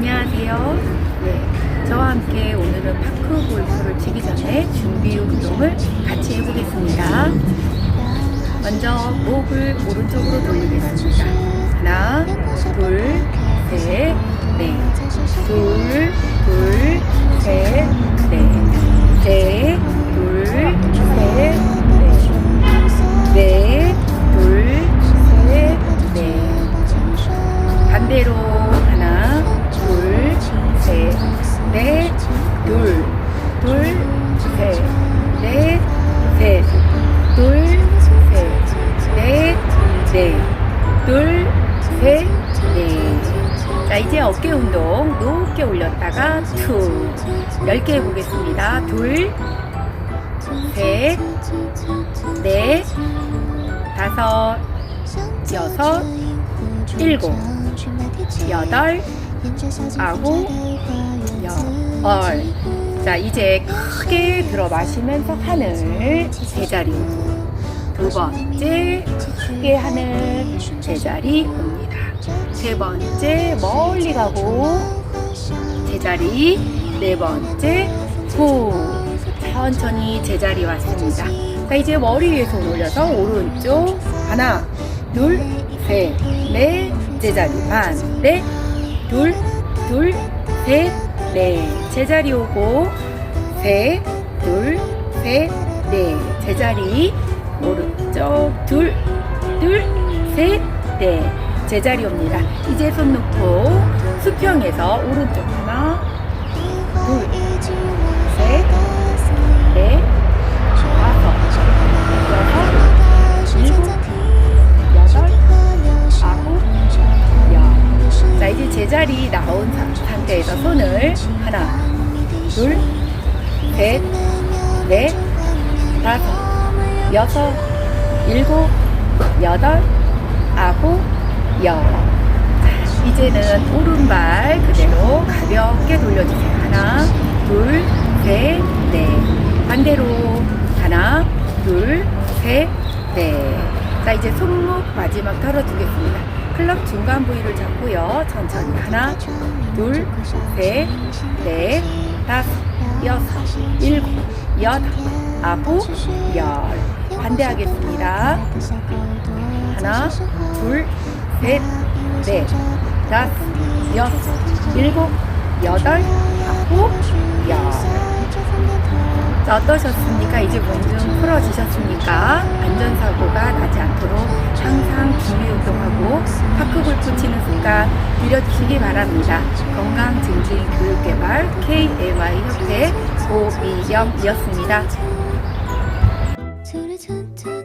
안녕하세요. 네, 저와 함께 오늘은 파크 골프를 치기 전에 준비 운동을 같이 해보겠습니다. 먼저 목을 오른쪽으로 돌리겠습니다. 하나, 둘, 셋, 넷. 둘, 둘, 셋, 넷. 자, 이제 어깨 운동 높게 올렸다가 툭. 10개 해보겠습니다. 둘, 셋, 넷, 다섯, 여섯, 일곱, 여덟, 아홉, 열. 자, 이제 크게 들어 마시면서 하늘 제자리. 두 번째, 크게 하늘 제자리 옵니다. 세 번째, 멀리 가고. 제자리. 네 번째, 후. 천천히 제자리 왔습니다. 자, 이제 머리 위에 손 올려서 오른쪽. 하나, 둘, 셋, 넷, 제자리 반대. 둘, 둘, 셋, 넷. 제자리 오고. 셋, 둘, 셋, 넷. 제자리. 오른쪽. 둘, 둘, 셋, 넷. 제자리 옵니다. 이제 손 놓고 수평에서 오른쪽 하나, 둘, 셋, 넷, 다섯, 여섯, 일곱, 여덟, 아홉, 열. 자, 이제 제자리 나온 상- 상태에서 손을 하나, 둘, 셋, 넷, 다섯, 여섯, 일곱, 여덟, 아홉, 열. 자, 이제는 오른발 그대로 가볍게 돌려주세요. 하나, 둘, 셋, 넷. 반대로 하나, 둘, 셋, 넷. 자, 이제 손목 마지막 털어주겠습니다. 클럽 중간 부위를 잡고요. 천천히 하나, 둘, 셋, 넷, 다섯, 여섯, 일곱, 여덟, 아홉, 열. 반대하겠습니다. 하나, 둘, 셋, 넷, 다섯, 여섯, 일곱, 여덟, 아홉, 열. 자, 어떠셨습니까? 이제 몸 좀 풀어지셨습니까? 안전사고가 나지 않도록 항상 준비 운동하고 파크 골프 치는 습관 들여주시기 바랍니다. 건강증진 교육개발 KMI 협회 고미영이었습니다. 투루투투투투